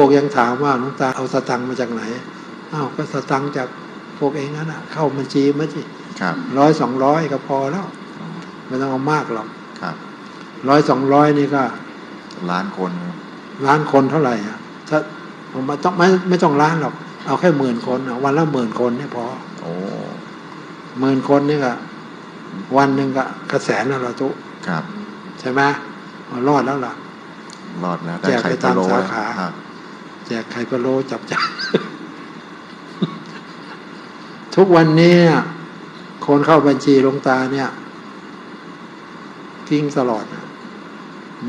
วกยังถามว่าหลวงตาเอาสตังค์มาจากไหนอ้าวก็สตังค์จากพวกเองนั่นน่ะ เข้าบัญชีมาสิครับร้อยสองร้อยก็พอแล้วไม่ต้องเอามากหรอกครับร้อยสองร้อยนี่ก็ ล้านคน ล้านคนเท่าไหร่อะ ถ้าผมไม่ต้องไม่ไม่ต้องล้านหรอก เอาแค่หมื่นคนอะวันละหมื่นคนเนี่ยพอโอ้หมื่นคนนี่ก็วันหนึ่งก็กระแสนแล้วเราทุครับ ใช่ไหมเอารอดแล้วล่ะ รอดแล้วได้แจกไข่ไปพะตามโล้สาแล้วขาครับ แจกไข่พะโล้จับจ่ายทุกวันนี้เนี่ยคนเข้าบัญชีหลวงตาเนี่ยทิ้งตลอดนะ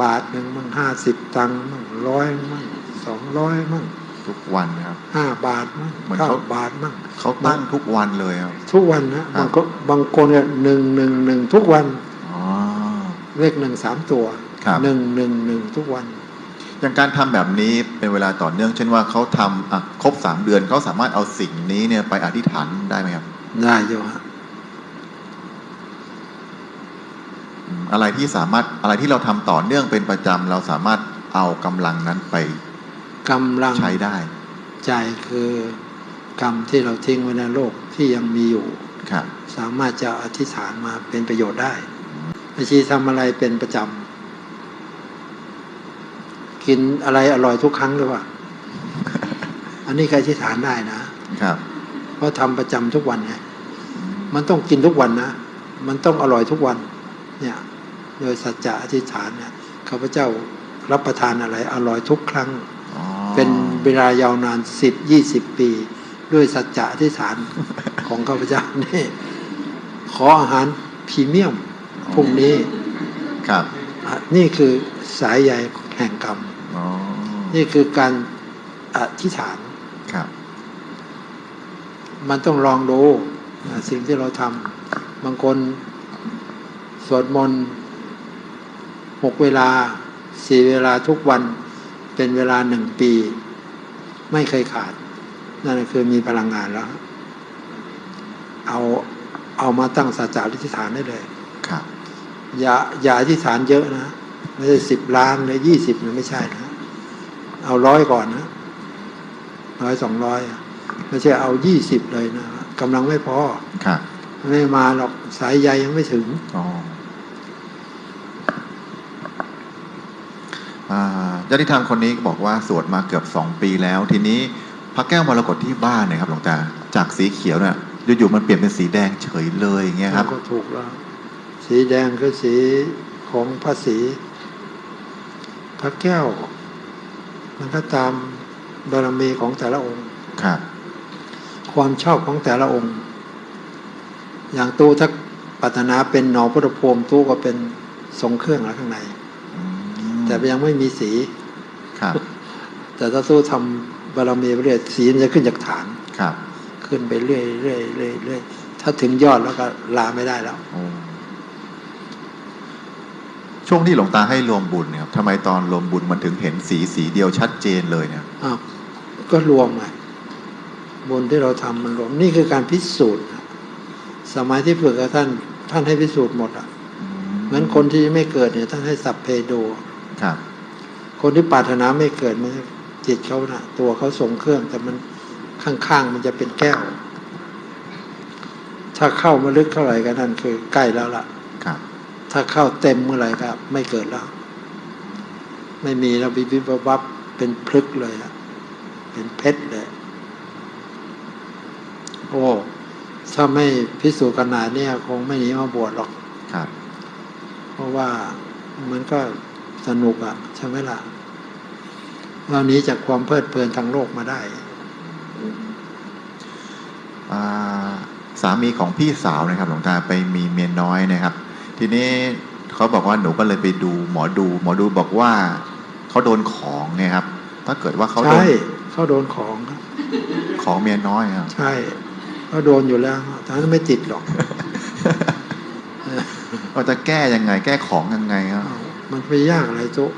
บาทหนึ่งมั่งห้าสิบตังค์มั่งร้อยมั่งสองร้อยมั่งทุกวันครับห้าบาทมั่งเหมือนเก้าเขาบาทมั่งเขาตั้งทุกวันเลยครับ ทุกวันนะครับบางคนบางคนเนี่ยหนึ่งหนึ่งหนึ่งทุกวันอ๋อเลขหนึ่งสามตัวครับหนึ่งหนึ่งหนึ่งทุกวัน อย่างการทำแบบนี้เป็นเวลาต่อเนื่อง เช่นว่าเขาทำอะครบสามเดือนเขาสามารถเอาสิ่งนี้เนี่ยไปอธิษฐานได้ไหมครับ ได้โยฮะอืมอะไรที่สามารถอะไรที่เราทำต่อเนื่องเป็นประจำเราสามารถเอากำลังนั้นไปกำลังใช้ได้ ใจคือกรรมที่เราทิ้งไว้ในโลกที่ยังมีอยู่ครับ สามารถจะอธิษฐานมาเป็นประโยชน์ได้อาชีทำอะไรเป็นประจำ กินอะไรอร่อยทุกครั้งหรือเปล่าอันนี้ใครอธิษฐานได้นะครับ เพราะทำประจำทุกวันไงมันต้องกินทุกวันนะ มันต้องอร่อยทุกวัน เนี่ย โดยสัจจะอธิษฐานเนี่ยข้าพเจ้ารับประทานอะไร อร่อยทุกครั้งอ๋อเป็นเวลายาวนานสิบยี่สิบปี ด้วยสัจจะอธิษฐานของข้าพเจ้านี่ขออาหารพรีเมียมพรุ่งนี้ ครับอะนี่คือสายใยแห่งกรรมอ๋อ นี่คือการอธิษฐานครับ มันต้องลองดูอะสิ่งที่เราทำบางคนสวดมนต์หกเวลาสี่เวลาทุกวันเป็นเวลาหนึ่งปี ไม่เคยขาด นั่นคือมีพลังงานแล้ว เอาเอามาตั้งสัจจะอธิษฐานได้เลยครับ อย่าอย่าอธิษฐานเยอะนะ ไม่ใช่สิบล้านเลยยี่สิบมันไม่ใช่นะ เอาร้อยก่อนนะร้อยสองร้อยไม่ใช่เอายี่สิบเลยนะกำลังไม่พอครับไม่มาหรอกสายใยยังไม่ถึงอ๋ออ่าญาติธรรมคนนี้บอกว่าสวดมาเกือบสองปีแล้ว ทีนี้พระแก้วมรกตที่บ้านเนี่ยครับหลวงตาจากสีเขียวเนี่ยอยู่ๆมันเปลี่ยนเป็นสีแดงเฉยเลยอย่างเงี้ยครับก็ถูกแล้ว สีแดงคือสีของพระศรีพระแก้ว มันก็ตามบารมีของแต่ละองค์ครับ ความชอบของแต่ละองค์ อย่างตู้ถ้าปรารถนาเป็นหนอพุทธภูมิตู้ก็เป็นทรงเครื่องแล้วข้างในอืมแต่ยังไม่มีสีครับ แต่ถ้าตู้ทำบารมีไปเรื่อยสีมันจะขึ้นจากฐานครับ ขึ้นไปเรื่อยเรื่อยเรื่อยเรื่อยถ้าถึงยอดแล้วก็ลาไม่ได้แล้วโอ้ ช่วงที่หลวงตาให้รวมบุญเนี่ยครับทำไมตอนรวมบุญมันถึงเห็นสีสีเดียวชัดเจนเลยเนี่ยอ้าวก็รวมไงบนที่เราทำมันรวมนี่คือการพิสูจน์นะสมัยที่ฝึกกับท่านท่านให้พิสูจน์หมดอะอืเหมือนคนที่ไม่เกิดเนี่ยท่านให้สัพเพโดครับ คนที่ปรารถนาไม่เกิดมันจิตเขานะตัวเขาทรงเครื่อง แต่มันข้างๆมันจะเป็นแก้ว ถ้าเข้ามาลึกเท่าไหร่ก็นั่นคือใกล้แล้วล่ะครับ ถ้าเข้าเต็มเมื่อไหร่ก็ไม่เกิดแล้ว ไม่มีแล้วบิบิบวับเป็นพลึกเลยอะเป็นเพชรเลยโอ้ถ้าไม่พิสูจน์ขนาดเนี้ยคงไม่หนีมาบวชหรอกครับ เพราะว่ามันก็สนุกอะใช่ไหมล่ะเราหนี้จากความเพลิดเพลินทางโลกมาได้อ่าสามีของพี่สาวนะครับ หลวงตาไปมีเมียน้อยนะครับ ทีนี้เขาบอกว่าหนูก็เลยไปดูหมอดูหมอดูบอกว่าเขาโดนของไงครับ ถ้าเกิดว่าเขาโดนใช่เขาโดนของครับของเมียน้อยครับใช่เขาโดนอยู่แล้วแต่นั้นไม่ติดหรอกเออเราจะแก้ยังไง แก้ของยังไงครับเอามันไม่ยากอะไรโจ๊ะ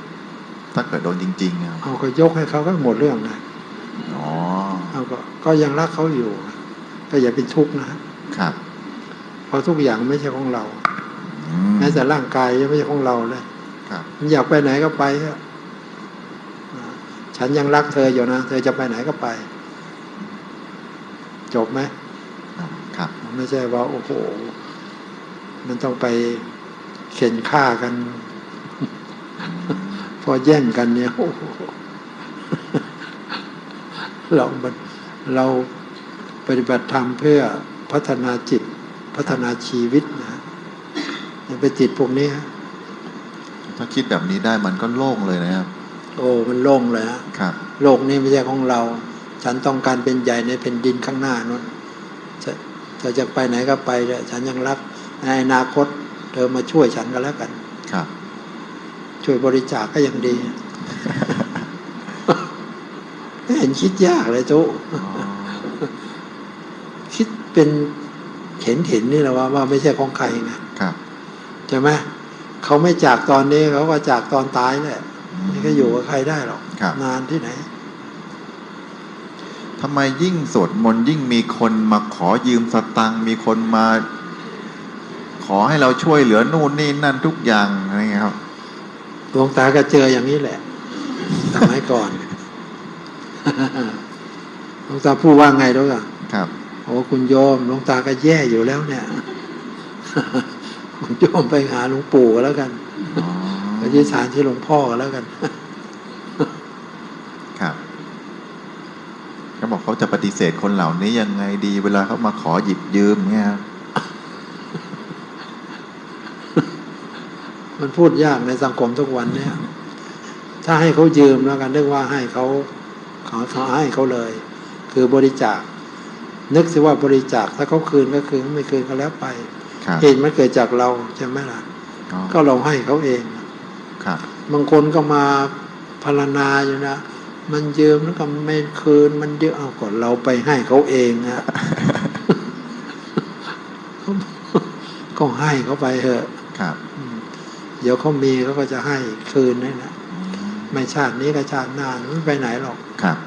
ถ้าเกิดโดนจริงๆครับเอาก็ยกให้เขาก็หมดเรื่องนะอ๋อเอาก็ก็ยังรักเขาอยู่ก็อย่าเป็นทุกข์นะครับเพราะทุกอย่างไม่ใช่ของเราอืม แม้แต่ร่างกายยังไม่ใช่ของเราเลยครับมันอยากไปไหนก็ไปเถอะอ่าชฉันยังรักเธออยู่นะ เธอจะไปไหนก็ไป จบไหมครับไม่ใช่ว่า โอ้โห มันต้องไปเข็นฆ่ากัน พอแย่งกันเนี่ยโอ้โหเรามันเราปฏิบัติธรรมเพื่อพัฒนาจิตพัฒนาชีวิตนะ อย่าไปติดพวกนี้ฮะถ้าคิดแบบนี้ได้มันก็โล่งเลยนะครับ โอ้มันโล่งเลยฮะครับ โลกนี้ไม่ใช่ของเรา ฉันต้องการเป็นใหญ่ในแผ่นดินข้างหน้านั้นจะเธอจะไปไหนก็ไปเลยฉันยังรักในอนาคต เธอมาช่วยฉันก็แล้วกัน ครับ ช่วยบริจาคก็ยังดีไม่เห็นคิดยากเลยทุกอ๋อคิดเป็นเห็นเห็นนี่แหละว่าว่าไม่ใช่ของใครไงครับ ใช่ไหมเขาไม่จากตอนนี้เขาก็จากตอนตายแหละนี่ก็อยู่กับใครได้หรอกครับนานที่ไหนทำไมยิ่งสวดมนต์ยิ่งมีคนมาขอยืมสตังค์มีคนมา ขอให้เราช่วยเหลือนู่นนี่นั่นทุกอย่างอะไรเงี้ยครับดวงตาก็เจออย่างนี้แหละสมัยก่อนหลวงตาพูดว่าไงรู้ป่ะครับโอ้คุณโยมหลวงตาก็แย่อยู่แล้วเนี่ย คุณโยมไปหาหลวงปู่ก็แล้วกันอ๋อไปที่ฐานที่หลวงพ่อก็แล้วกัน ครับเขาบอกเขาจะปฏิเสธคนเหล่านี้ยังไงดีเวลาเขามาขอหยิบยืมเนี่ยครับมันพูดยากในสังคมทุกวันเนี่ย ถ้าให้เขายืมแล้วกันเรียกว่าให้เขาขอเขาให้เขาเลย คือบริจาค นึกสิว่าบริจาคถ้าเขาคืนก็คืนไม่คืนก็แล้วไปครับ เหตุมันเกิดจากเราใช่ไหมล่ะอ๋อก็เราให้เขาเองครับบางคนก็มาพารณาอยู่นะ มันยืมแล้วก็ไม่คืน มันเยอะเอาก่อนเราไปให้เขาเองอะก็ให้เขาไปเถอะครับอืมเดี๋ยวเขามีเขาก็จะให้คืนนี่แหละอืมไม่ชาตินี้ก็ชาติหน้าไม่ไปไหนหรอกครับ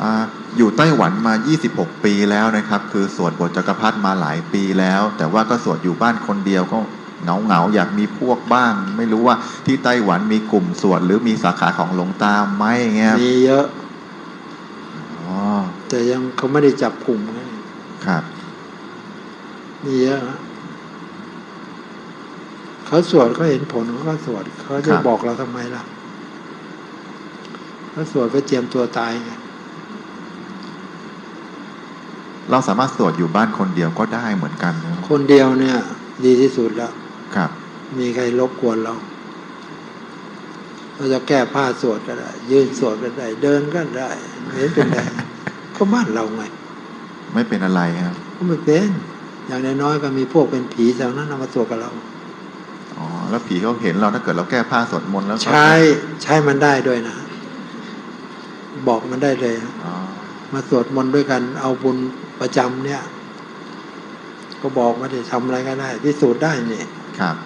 อ่าอยู่ไต้หวันมา 26 ปีแล้วนะครับ คือสวดบทจักรพรรดิมาหลายปีแล้ว แต่ว่าก็สวดอยู่บ้านคนเดียวก็เหงาเหงาๆอยากมีพวกบ้าง ไม่รู้ว่าที่ไต้หวันมีกลุ่มสวดหรือมีสาขาของหลวงตาไหมอย่างเงี้ยมีเยอะอ๋อแต่ยังเขาไม่ได้จับกลุ่มไงครับมีเยอะฮะเขาสวดเขาเห็นผลเขาก็สวดเขาจะบอกเราทำไมล่ะเขาสวดก็เตรียมตัวตายไง เราสามารถสวดอยู่บ้านคนเดียวก็ได้เหมือนกันนะคนเดียวเนี่ย ดีที่สุดแล้วครับ มีใครรบกวนเรา เราจะแก้ผ้าสวดก็ได้ ยืนสวดก็ได้ เดินก็ได้ไม่เห็นเป็นไรก็บ้านเราไง ไม่เป็นอะไรครับก็ไม่เป็น อย่างน้อยๆก็มีพวกเป็นผีแถวนั้นเอามาสวดกับเราอ๋อแล้วผีเขาเห็นเราถ้าเกิดเราแก้ผ้าสวดมนต์แล้วเขาใช้ใช้มันได้ด้วยนะบอกมันได้เลยนะอ๋อ มาสวดมนต์ด้วยกัน เอาบุญประจำเนี่ย ก็บอกมาดิทำอะไรก็ได้พิสูจน์ได้เนี่ยครับ